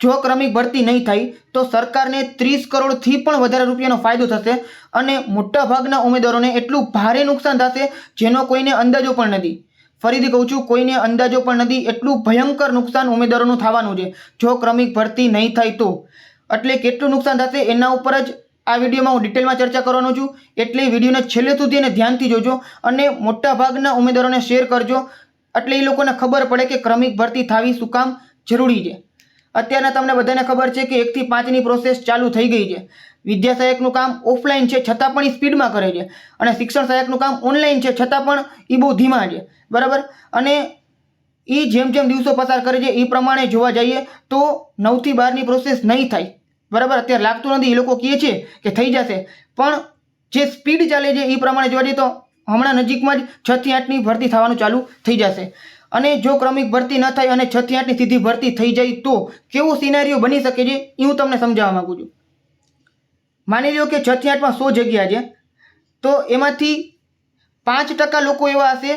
જો ક્રમિક ભરતી નહીં થાય, તો સરકારને ત્રીસ કરોડથી પણ વધારે રૂપિયાનો ફાયદો થશે અને મોટાભાગના ઉમેદવારોને એટલું ભારે નુકસાન થશે જેનો કોઈને અંદાજો પણ નથી. ફરીથી કહું છું, કોઈને અંદાજો પણ નથી, એટલું ભયંકર નુકસાન ઉમેદવારોનું થવાનું છે. જો ક્રમિક ભરતી નહીં થાય તો. એટલે કેટલું નુકસાન થશે એના ઉપર જ આ વિડીયોમાં હું ડિટેલમાં ચર્ચા કરવાનો છું. એટલે વિડીયોને છેલ્લે સુધી અને ધ્યાનથી જોજો અને મોટાભાગના ઉમેદવારોને શેર કરજો. એટલે એ લોકોને ખબર પડે કે ક્રમિક ભરતી થવી શું કામ જરૂરી છે. અત્યારના તમને બધાને ખબર છે કે એકથી પાંચની પ્રોસેસ ચાલુ થઈ ગઈ છે. વિદ્યા સહાયકનું કામ ઓફલાઈન છે, છતાં પણ એ સ્પીડમાં કરે છે. અને શિક્ષણ સહાયકનું કામ ઓનલાઈન છે, છતાં પણ એ બહુ ધીમા છે. બરાબર? અને એ જેમ જેમ દિવસો પસાર કરે છે, એ પ્રમાણે જોવા જઈએ તો નવથી બારની પ્રોસેસ નહીં થાય. બરાબર? અત્યારે લાગતું નથી, એ લોકો કહે છે કે થઈ જશે. પણ જે સ્પીડ ચાલે છે, એ પ્રમાણે જોવા જઈએ તો હમણાં નજીકમાં જ છથી આઠની ભરતી થવાનું ચાલુ થઈ જશે. અને જો ક્રમિક ભરતી ન થાય અને છથી આઠની સીધી ભરતી થઈ જાય તો કેવો સિનારીઓ બની શકે છે? એ હું તમને સમજાવવા માગું છું. માની લો કે છથી આઠમાં સો જગ્યા છે, તો એમાંથી પાંચ ટકા લોકો એવા હશે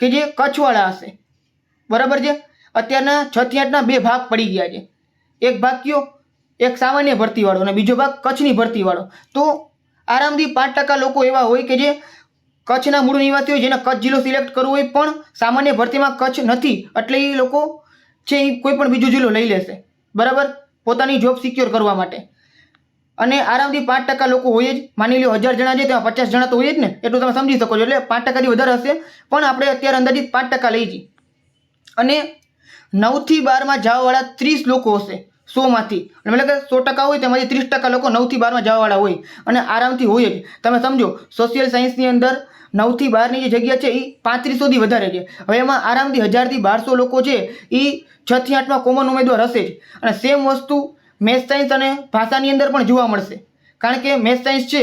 કે જે કચ્છવાળા હશે. બરાબર છે? અત્યારના છથી આઠના બે ભાગ પડી ગયા છે. એક ભાગ કયો? એક સામાન્ય ભરતીવાળો અને બીજો ભાગ કચ્છની ભરતીવાળો. તો આરામથી પાંચ ટકા લોકો એવા હોય કે જે કચ્છના મૂળ નિવાસીઓ જેને કચ્છ જિલ્લો સિલેક્ટ કરવો હોય પણ સામાન્ય ભરતીમાં કચ્છ નથી, એટલે એ લોકો છે એ કોઈ પણ બીજો જિલ્લો લઈ લેશે. બરાબર? પોતાની જોબ સિક્યોર કરવા માટે. અને આરામથી પાંચ ટકા લોકો હોય જ, માની લો હજાર જણા છે, તેમાં પચાસ જણા તો હોય જ ને એટલું તમે સમજી શકો છો, એટલે પાંચ ટકાથી વધારે હશે, પણ આપણે અત્યારે અંદાજિત પાંચ ટકા લઈ જઈએ. અને નવથી બારમાં જવાવાળા ત્રીસ લોકો હશે. સોમાંથી. મતલબ કે સો ટકા હોય તેમાંથી ત્રીસ ટકા લોકો નવથી બારમાં જવાવાળા હોય. અને આરામથી હોય જ. તમે સમજો સોશિયલ સાયન્સની અંદર નવથી બારની જે જગ્યા છે એ પાંત્રીસોથી વધારે છે. હવે એમાં આરામથી હજારથી બારસો લોકો છે એ છથી આઠમાં કોમન ઉમેદવાર હશે જ. અને સેમ વસ્તુ મેથ્સ સાયન્સ અને ભાષાની અંદર પણ જોવા મળશે. કારણ કે મેથ સાયન્સ છે,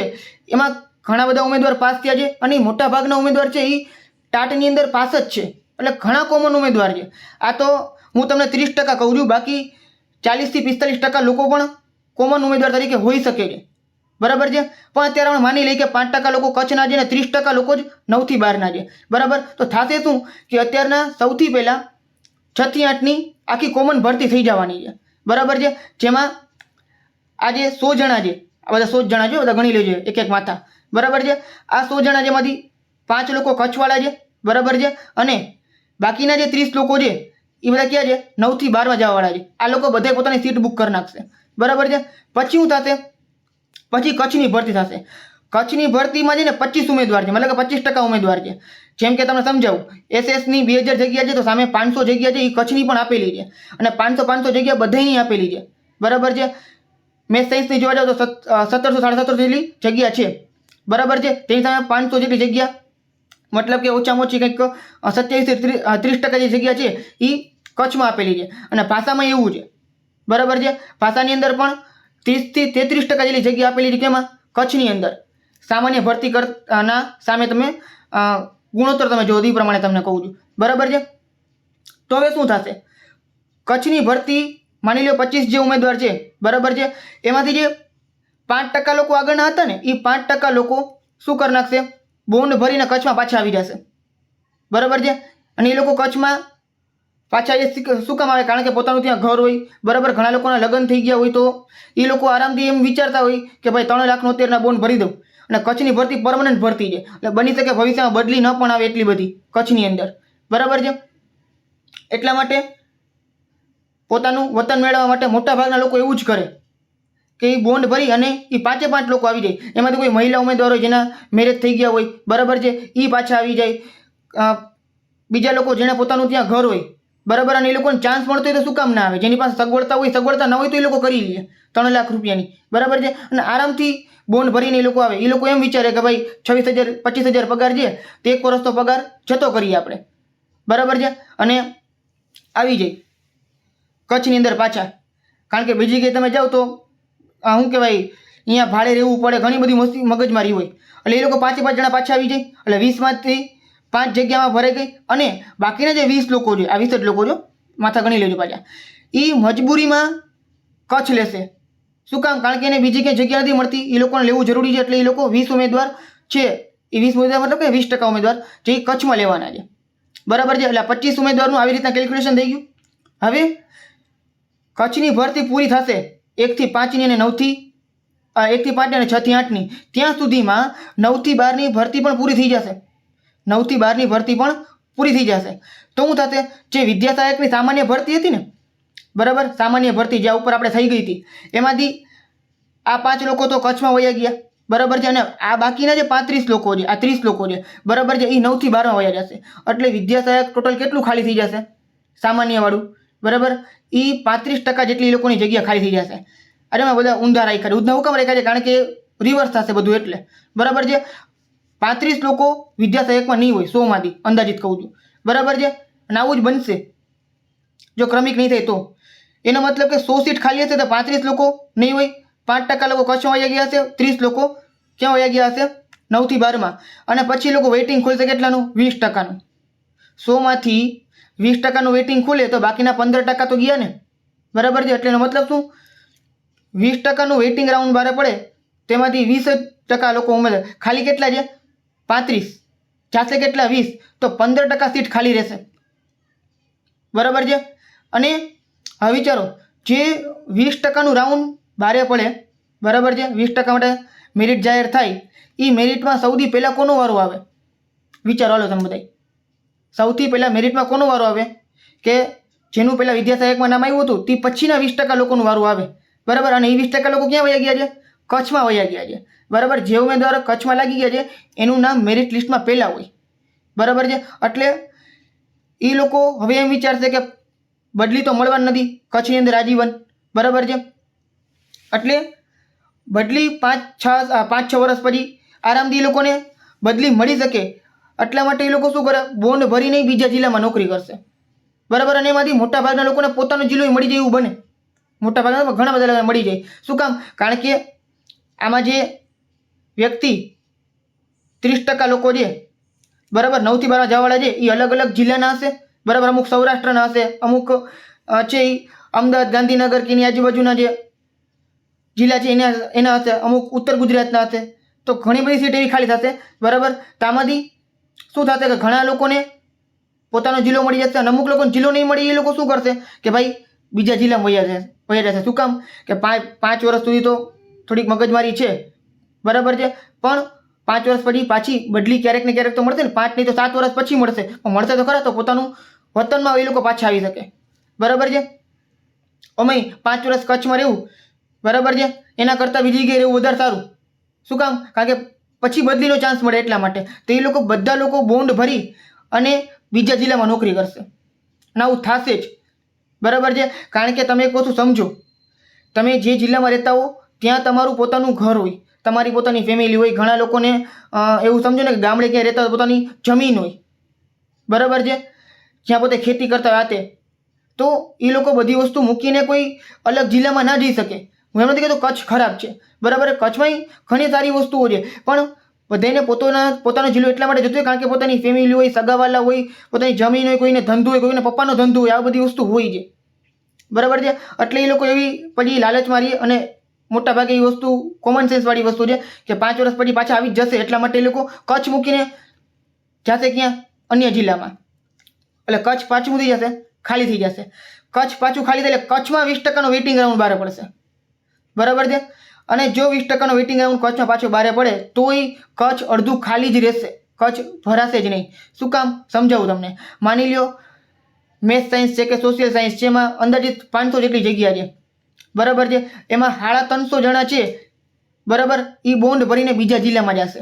એમાં ઘણા બધા ઉમેદવાર પાસ થયા છે, અને મોટા ભાગના ઉમેદવાર છે એ ટાટની અંદર પાસ જ છે. એટલે ઘણા કોમન ઉમેદવાર છે. આ તો હું તમને ત્રીસ ટકા કહું છું, બાકી ચાલીસથી પિસ્તાલીસ ટકા લોકો પણ કોમન ઉમેદવાર તરીકે હોઈ શકે છે. બરાબર છે? પણ અત્યારે આપણે માની લઈએ કે પાંચ ટકા લોકો કચ્છના છે અને ત્રીસ ટકા લોકો જ નવથી બારના છે. બરાબર? તો થશે શું? કે અત્યારના સૌથી પહેલાં છથી આઠની આખી કોમન ભરતી થઈ જવાની છે. બરાબર છે? જેમાં આજે સો જણા છે. આ બધા સો જણા છે, બધા ગણી લેજો એક એક માથા. બરાબર છે? આ સો જણા જેમાંથી પાંચ લોકો કચ્છવાળા છે. બરાબર છે? અને બાકીના જે ત્રીસ લોકો છે એ બધા ક્યાં છે? નવથી બારમાં જવાવાળા છે. આ લોકો બધે પોતાની સીટ બુક કરી નાખશે. બરાબર છે? પછી શું થશે? પછી કચ્છની ભરતી થશે. કચ્છની ભરતીમાં છે ને પચીસ ઉમેદવાર છે. મતલબ કે પચીસ ટકા ઉમેદવાર છે. જેમ કે તમને સમજાવું એસએસની બે હજાર જગ્યા છે તો સામે પાંચસો જગ્યા છે એ કચ્છની પણ આપેલી છે. અને પાંચસો પાંચસો જગ્યા બધાની આપેલી છે. બરાબર છે? મેં સાયન્સની જોવા જાવ તો સત્તરસો સાડા સત્તરસો જેટલી જગ્યા છે. બરાબર છે? તેની સામે પાંચસો જેટલી જગ્યા મતલબ કે ઓછામાં ઓછી કંઈક સત્યાવીસ ત્રીસ ટકા જે જગ્યા છે એ કચ્છમાં આપેલી છે. અને ભાષામાં એવું છે. બરાબર છે? ભાષાની અંદર પણ ત્રીસથી તેત્રીસ ટકા જેટલી જગ્યા આપેલી છે, કેમાં? કચ્છની અંદર. સામાન્ય ભરતી કરના સામે તમે ગુણોત્તર તમે જો એ પ્રમાણે તમને કહું છું. બરાબર છે? તો હવે શું થશે? કચ્છની ભરતી, માની લો પચીસ જે ઉમેદવાર છે, બરાબર છે? એમાંથી જે પાંચ ટકા લોકો આગળના હતા ને એ પાંચ ટકા લોકો શું કરી નાખશે? બોન્ડ ભરીને કચ્છમાં પાછા આવી જશે. બરાબર છે? અને એ લોકો કચ્છમાં પાછા એ શું કામ આવે? કારણ કે પોતાનું ત્યાં ઘર હોય, બરાબર? ઘણા લોકોના લગ્ન થઈ ગયા હોય તો એ લોકો આરામથી એમ વિચારતા હોય કે ભાઈ ત્રણ લાખનો અત્યારના બોન્ડ ભરી દઉં. અને કચ્છની ભરતી પરમનન્ટ ભરતી છે. એટલે બની શકે ભવિષ્યમાં બદલી ન પણ આવે એટલી બધી કચ્છની અંદર. બરાબર છે? એટલા માટે પોતાનું વતન મેળવવા માટે મોટા ભાગના લોકો એવું જ કરે. કે એ બોન્ડ ભરી અને એ પાંચે પાંચ લોકો આવી જાય. એમાંથી કોઈ મહિલા ઉમેદવારો જેના મેરેજ થઈ ગયા હોય, બરાબર છે એ પાછા આવી જાય. બીજા લોકો જેને પોતાનું ત્યાં ઘર હોય, બરાબર, અને એ લોકોને ચાન્સ મળતો હોય તો શું કામ ના આવે? જેની પાસે સગવડતા હોય, સગવડતા ન હોય તો એ લોકો કરી લે, ત્રણ લાખ રૂપિયાની, બરાબર છે? અને આરામથી બોન્ડ ભરીને એ લોકો આવે. એ લોકો એમ વિચારે કે ભાઈ, છવ્વીસ હજાર, પચીસ હજાર પગાર છે, તે એક વર્ષનો પગાર જતો કરીએ આપણે, બરાબર છે? અને આવી જાય, કચ્છની અંદર પાછા. કારણ કે બીજી જગ્યાએ તમે જાઓ તો શું કહેવાય? અહીંયા ભાડે રહેવું પડે, ઘણી બધી મસ્તી, મગજમારી હોય. એટલે એ લોકો પાંચે પાંચ જણા પાછા આવી જાય. એટલે વીસમાંથી પાંચ જગ્યામાં ભરાઈ ગઈ. અને બાકીના જે વીસ લોકો છે, આ વીસ જ લોકો જો માથા ગણી લેજો પાછા. એ મજબૂરીમાં કચ્છ લેશે. શું કામ? કારણ કે એને બીજી ક્યાંય જગ્યા નથી મળતી. એ લોકોને લેવું જરૂરી છે. એટલે એ લોકો વીસ ઉમેદવાર છે. એ વીસ ઉમેદવાર મતલબ કે વીસ ટકા ઉમેદવાર જે કચ્છમાં લેવાના છે. બરાબર છે? એટલે પચીસ ઉમેદવારનું આવી રીતના કેલ્ક્યુલેશન થઈ ગયું. હવે કચ્છની ભરતી પૂરી થશે. એકથી પાંચની અને નવથી એકથી પાંચની અને છથી આઠની, ત્યાં સુધીમાં નવથી બારની ભરતી પણ પૂરી થઈ જશે. નવથી બારની ભરતી પણ પૂરી થઈ જશે. તો શું થશે? જે વિદ્યા સહાયકની સામાન્ય ભરતી હતી ને, બરાબર? સામાન્ય ભરતી જ્યાં ઉપર આપણે થઈ ગઈ હતી. એમાંથી આ પાંચ લોકો તો કચ્છમાં વયા ગયા, બરાબર છે? અને આ બાકીના જે પાંત્રીસ લોકો છે, આ ત્રીસ લોકો છે, બરાબર છે? એ નવથી બારમાં વયા જશે. એટલે વિદ્યા સહાયક ટોટલ કેટલું ખાલી થઈ જશે? સામાન્યવાળું, બરાબર? એ પાંત્રીસ ટકા જેટલી લોકોની જગ્યા ખાલી થઈ જશે. અરે મેં બધા ઊંધા રાખ્યા છે ઊંધા હુકમ રાખ્યા છે કારણ કે રિવર્સ થશે બધું એટલે. બરાબર છે? પાંત્રીસ લોકો વિદ્યા સહાયકમાં નહીં હોય, સોમાંથી, અંદાજિત કહું છું. બરાબર છે? અને આવું જ બનશે. જો ક્રમિક નહીં થાય તો. એનો મતલબ કે સો સીટ ખાલી હશે તો પાંત્રીસ લોકો નહીં હોય, પાંચ ટકા લોકો કચ્છમાં વયા ગયા હશે, ત્રીસ લોકો ક્યાં વયા ગયા હશે? નવથી બારમાં. અને પછી લોકો વેઇટિંગ ખોલશે કેટલાનું વીસ ટકાનું. સોમાંથી વીસ ટકાનું વેઇટિંગ ખુલે તો બાકીના પંદર ટકા તો ગયા ને. બરાબર છે? એટલે એનો મતલબ શું? વીસ ટકાનું વેઇટિંગ રાઉન્ડ બહાર પડે, તેમાંથી વીસ ટકા લોકો ઉમેરે. ખાલી કેટલા છે? પાંત્રીસ. ચાસે કેટલા? વીસ. તો પંદર ટકા સીટ ખાલી રહેશે. બરાબર છે? અને હવે વિચારો, જે વીસ ટકાનું રાઉન્ડ બારે પડે, બરાબર છે? વીસ ટકા માટે મેરિટ જાહેર થાય એ મેરિટમાં સૌથી પહેલાં કોનો વારો આવે? વિચારો, હાલો તમે બધા સૌથી પહેલાં મેરિટમાં કોનો વારો આવે? કે જેનું પહેલાં વિદ્યા સહાયકમાં નામ આવ્યું હતું, તે પછીના વીસ ટકા લોકોનું વારું આવે. બરાબર? અને એ વીસ ટકા લોકો ક્યાં વયા ગયા છે? કચ્છમાં વયા ગયા છે. બરાબર? જે ઉમેદવારો કચ્છમાં લાગી ગયા છે, એનું નામ મેરિટ લિસ્ટમાં પહેલાં હોય. બરાબર છે? એટલે એ લોકો હવે એમ વિચારશે કે બદલી તો મળવાની નથી, કચ્છની અંદર આજીવન બરાબર છે? એટલે બદલી પાંચ છ પાંચ છ વર્ષ પછી આરામથી એ લોકોને બદલી મળી શકે. એટલા માટે એ લોકો શું કરે? બોન્ડ ભરીને બીજા જિલ્લામાં નોકરી કરશે. બરાબર? અને એમાંથી મોટાભાગના લોકોને પોતાનો જિલ્લો મળી જાય એવું બને. મોટાભાગના ઘણા બધા લોકોને મળી જાય. શું કામ? કારણ કે આમાં જે વ્યક્તિ ત્રીસ ટકા લોકો છે બરાબર? નવથી બારમાં જવાવાળા છે એ અલગ અલગ જિલ્લાના હશે. બરાબર? અમુક સૌરાષ્ટ્રના હશે, અમુક છે એ અમદાવાદ, ગાંધીનગર કે એની આજુબાજુના જે જિલ્લા છે, એના એના હશે. અમુક ઉત્તર ગુજરાતના હશે. તો ઘણી બધી સીટ એવી ખાલી થશે. બરાબર? તો આમાંથી શું થશે કે ઘણા લોકોને પોતાનો જિલ્લો મળી જશે અને અમુક લોકોને જિલ્લો નહીં મળી, એ લોકો શું કરશે? કે ભાઈ, બીજા જિલ્લામાં વયા જશે વયા જશે. શું કામ? કે પાંચ પાંચ વર્ષ સુધી તો થોડીક મગજમારી છે. બરાબર છે? પણ પાંચ વર્ષ પછી પાછી બદલી ક્યારેક ને ક્યારેક તો મળશે ને. પાંચ નહીં તો સાત વર્ષ પછી મળશે. પણ મળશે તો ખરા, તો પોતાનું વતનમાં એ લોકો પાછા આવી શકે. બરાબર છે? અમે પાંચ વર્ષ કચ્છમાં રહેવું. બરાબર છે? એના કરતાં બીજી જગ્યાએ રહેવું વધારે સારું. શું કામ? કારણ કે પછી બદલીનો ચાન્સ મળે એટલા માટે. તો એ લોકો બધા લોકો બોન્ડ ભરી અને બીજા જિલ્લામાં નોકરી કરશે. અને આવું થશે જ. બરાબર છે? કારણ કે તમે એક છો સમજો. તમે જે જિલ્લામાં રહેતા હો, ત્યાં તમારું પોતાનું ઘર હોય. તમારી પોતાની ફેમિલી હોય. ઘણા લોકોને એવું સમજો ને કે ગામડે ક્યાંય રહેતા હોય પોતાની જમીન હોય. બરાબર છે? જ્યાં પોતે ખેતી કરતા હોય તે તો એ લોકો બધી વસ્તુ મૂકીને કોઈ અલગ જિલ્લામાં ના જઈ શકે. હું એમ નથી કહેતો કચ્છ ખરાબ છે. બરાબર, કચ્છમાં ઘણી સારી વસ્તુઓ છે. પણ બધાને પોતાના, પોતાનો જિલ્લો એટલા માટે જતું હોય કારણ કે પોતાની ફેમિલી હોય, સગાવાલા હોય, પોતાની જમીન હોય, કોઈને ધંધો હોય, કોઈને પપ્પાનો ધંધો હોય, આ બધી વસ્તુ હોય છે. બરાબર છે? એટલે એ લોકો એવી પછી લાલચ મારી અને મોટા ભાગે એ વસ્તુ કોમન સેન્સવાળી વસ્તુ છે કે પાંચ વર્ષ પછી પાછા આવી જશે. એટલા માટે એ લોકો કચ્છ મૂકીને જશે ક્યાં? અન્ય જિલ્લામાં. એટલે કચ્છ પાછું થઈ જશે, ખાલી થઈ જશે. કચ્છ પાછું ખાલી થાય એટલે કચ્છમાં વીસ ટકાનો વેઇટિંગ રાઉન્ડ બહાર પડશે. બરાબર છે? અને જો વીસ ટકાનો વેઇટિંગ રાઉન્ડ કચ્છમાં પાછો બારે પડે, તોય કચ્છ અડધું ખાલી જ રહેશે. કચ્છ ભરાશે જ નહીં. શું કામ? સમજાવું તમને. માની લ્યો, મેથ્સ સાયન્સ છે કે સોશિયલ સાયન્સ છે, એમાં અંદાજિત પાંચસો જેટલી જગ્યા છે. બરાબર છે? એમાં સાડા ત્રણસો જણા છે. બરાબર? એ બોન્ડ ભરીને બીજા જિલ્લામાં જશે.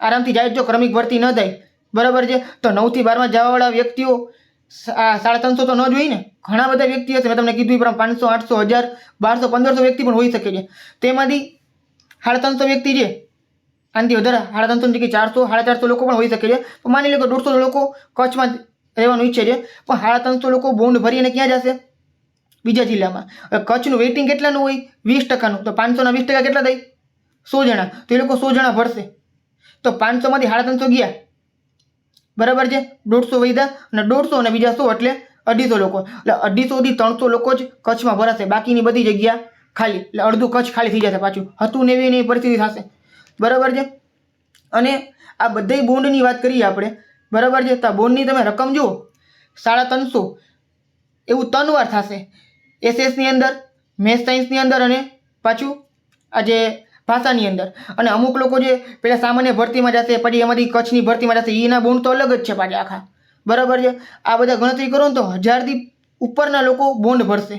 આરામથી જાય જો ક્રમિક ભરતી ન થાય. બરાબર છે? તો નવથી બારમાં જવાવાળા વ્યક્તિઓ સાડા ત્રણસો તો ન જોઈને ઘણા બધા વ્યક્તિ હશે. મેં તમને કીધું પ્રમાણે પાંચસો, આઠસો, હજાર, બારસો, પંદરસો વ્યક્તિ પણ હોઈ શકે છે. તેમાંથી સાડા ત્રણસો વ્યક્તિ છે. આનાથી વધારે સાડા ત્રણસો જગ્યાએ ચારસો, સાડા ચારસો લોકો પણ હોઈ શકે છે. તો માની લો કે દોઢસો લોકો કચ્છમાં રહેવાનું ઈચ્છે છે. પણ સાડા ત્રણસો લોકો બોન્ડ ભરીને ક્યાં જશે? બીજા જિલ્લામાં. કચ્છનું વેઇટિંગ કેટલાનું હોય? વીસ ટકાનું. તો પાંચસોના વીસ ટકા કેટલા થાય? સો જણા. તો એ લોકો સો જણા ભરશે. તો પાંચસોમાંથી સાડા ત્રણસો ગયા. બરાબર છે? દોઢસો વધ્યા અને દોઢસો અને બીજા સો એટલે અઢીસો લોકો. એટલે અઢીસોથી ત્રણસો લોકો જ કચ્છમાં ભરાશે. બાકીની બધી જગ્યા ખાલી. એટલે અડધું કચ્છ ખાલી થઈ જશે પાછું. હતું ને એવી એની પરિસ્થિતિ થશે. બરાબર છે? અને આ બધાય બોન્ડની વાત કરીએ આપણે. બરાબર છે? તો બોન્ડની તમે રકમ જુઓ. સાડા ત્રણસો. એવું ત્રણ વાર થશે. એસએસની અંદર, મેથ્સ સાયન્સની અંદર અને પાછું આજે ભાષાની અંદર. અને અમુક લોકો જે પેલા સામાન્ય ભરતીમાં જશે, પછી એમાંથી કચ્છની ભરતીમાં જશે એના બોન્ડ તો અલગ જ છે પાછા આખા. બરાબર છે? આ બધા ગણતરી કરો ને તો હજારથી ઉપરના લોકો બોન્ડ ભરશે.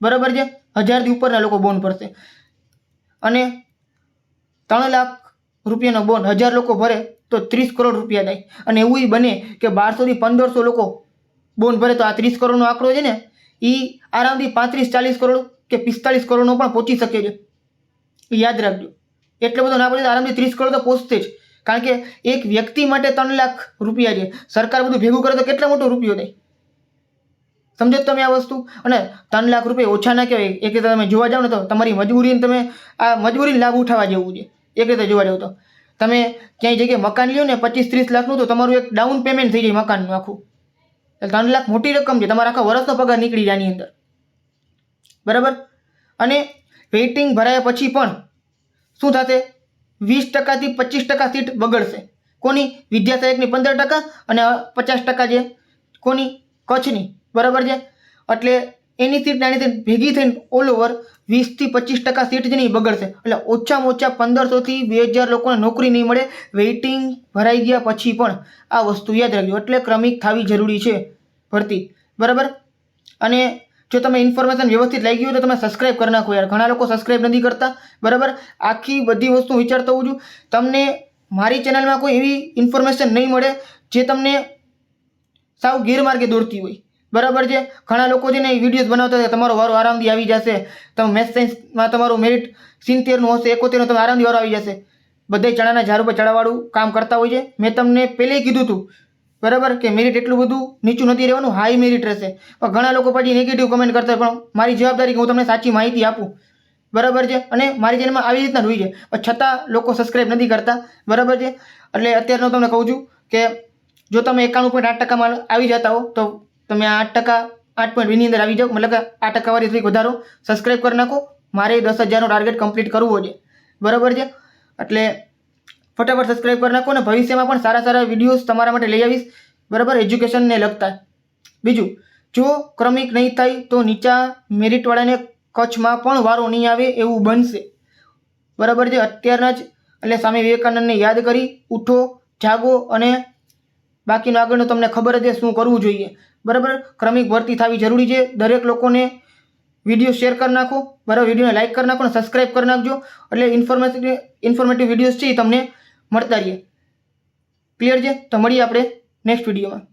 બરાબર છે? હજારથી ઉપરના લોકો બોન્ડ ભરશે. અને ત્રણ લાખ રૂપિયાનો બોન્ડ, હજાર લોકો ભરે તો ત્રીસ કરોડ રૂપિયા થાય. અને એવું બને કે બારસોથી પંદરસો લોકો બોન્ડ ભરે તો આ ત્રીસ કરોડનો આંકડો છે ને એ આરામથી પાંત્રીસ ચાલીસ કરોડ કે પિસ્તાલીસ કરોડનો પણ પહોંચી શકે છે. યાદ રાખજો. એટલો બધો ના પડે આરામથી ત્રીસ કરોડ તો પહોંચશે જ. કારણ કે એક વ્યક્તિ માટે ત્રણ લાખ રૂપિયા છે. સરકાર બધું ભેગું કરે તો કેટલા મોટો રૂપિયો થાય? સમજો તમે આ વસ્તુ? અને ત્રણ લાખ રૂપિયા ઓછા ના કહેવાય. એક રીતે તમે જોવા જાઓ ને તો તમારી મજબૂરીને તમે આ મજબૂરીને લાભ ઉઠાવવા જેવું છે. એક રીતે જોવા જાઓ તો. તમે ક્યાંય જગ્યાએ મકાન લ્યો ને પચીસ ત્રીસ લાખનું તો તમારું એક ડાઉન પેમેન્ટ થઈ જાય મકાનનું આખું. એટલે ત્રણ લાખ મોટી રકમ છે. તમારા આખા વર્ષનો પગાર નીકળી જાય આની અંદર. બરાબર? અને વેઇટિંગ ભરાયા પછી પણ શું થશે? વીસ ટકાથી પચીસ ટકા સીટ બગડશે. કોની? વિદ્યા સહાયકની પંદર ટકા અને પચાસ ટકા જે કોની? કચ્છની. બરાબર છે? એટલે એની સીટ નાની સીટ ભેગી થઈને ઓલ ઓવર વીસથી પચીસ ટકા સીટ જ નહીં બગડશે. એટલે ઓછામાં ઓછા પંદરસોથી બે હજાર લોકોને નોકરી નહીં મળે. વેઇટિંગ ભરાઈ ગયા પછી પણ આ વસ્તુ યાદ રાખજો. એટલે ક્રમિક થવી જરૂરી છે ભરતી. બરાબર? અને જો તમે ઇન્ફોર્મેશન વ્યવસ્થિત લઈ હોય તો તમે સબસ્ક્રાઇબ કરી નાખો યાર. ઘણા લોકો સબસ્ક્રાઇબ નથી કરતા. બરાબર? આખી બધી વસ્તુ વિચારતો હોઉં છું. તમને મારી ચેનલમાં કોઈ એવી ઇન્ફોર્મેશન નહીં મળે જે તમને સાવ ગેરમાર્ગે દોરતી હોય. બરાબર છે? ઘણા લોકો છે ને વિડીયોઝ બનાવતા હોય તમારો વારો આરામથી આવી જશે. તમે મેથ સાયન્સમાં તમારું મેરિટ સિત્તેરનું હશે, એકોતેરનું તમે આરામથી વારો આવી જશે. બધા ચણાના ઝાડ ઉપર ચડાવવાળું કામ કરતા હોય છે. મેં તમને પહેલે કીધું હતું બરાબર? કે મેરિટ એટલું બધું નીચું નથી રહેવાનું હાઈ મેરિટ રહેશે. પણ ઘણા લોકો પછી નેગેટિવ કમેન્ટ કરતા પણ મારી જવાબદારી કે હું તમને સાચી માહિતી આપું. બરાબર છે? અને મારી ચેનલમાં આવી રીતના રહી છે. પણ છતાં લોકો સબસ્ક્રાઈબ નથી કરતા. બરાબર છે? એટલે અત્યારે હું તમને કહું છું કે જો તમે એકાણું પોઈન્ટ આઠ ટકામાં આવી જતા હો, તો તમે આઠ ટકા, આઠ પોઈન્ટ વીની અંદર આવી જાઓ. મતલબ કે આ ટકાવારી થોડીક વધારો. સબસ્ક્રાઈબ કરી નાખો. મારે દસ હજારનો ટાર્ગેટ કમ્પ્લીટ કરવો છે. બરાબર છે? એટલે ફટાફટ સબસ્ક્રાઇબ કરી નાખો અને ભવિષ્યમાં પણ સારા સારા વિડીયોઝ તમારા માટે લઈ આવીશ. બરાબર? એજ્યુકેશનને લગતા. બીજું, જો ક્રમિક નહીં થાય તો નીચા મેરિટવાળાને કચ્છમાં પણ વારો નહીં આવે એવું બનશે. બરાબર છે? અત્યારના જ, એટલે સ્વામી વિવેકાનંદને યાદ કરી, ઉઠો, જાગો અને બાકીનું આગળનું તમને ખબર જ શું કરવું જોઈએ. બરાબર? ક્રમિક ભરતી થવી જરૂરી છે. દરેક લોકોને વીડિયો શેર કરી નાખો. બરાબર? વિડીયોને લાઇક કરી નાખો અને સબસ્ક્રાઇબ કરી નાખજો. એટલે ઇન્ફોર્મેટિવ ઇન્ફોર્મેટિવ વિડીયોઝ છે એ તમને મળતા રહીએ. ક્લિયર છે? તો મળીએ આપણે નેક્સ્ટ વિડીયોમાં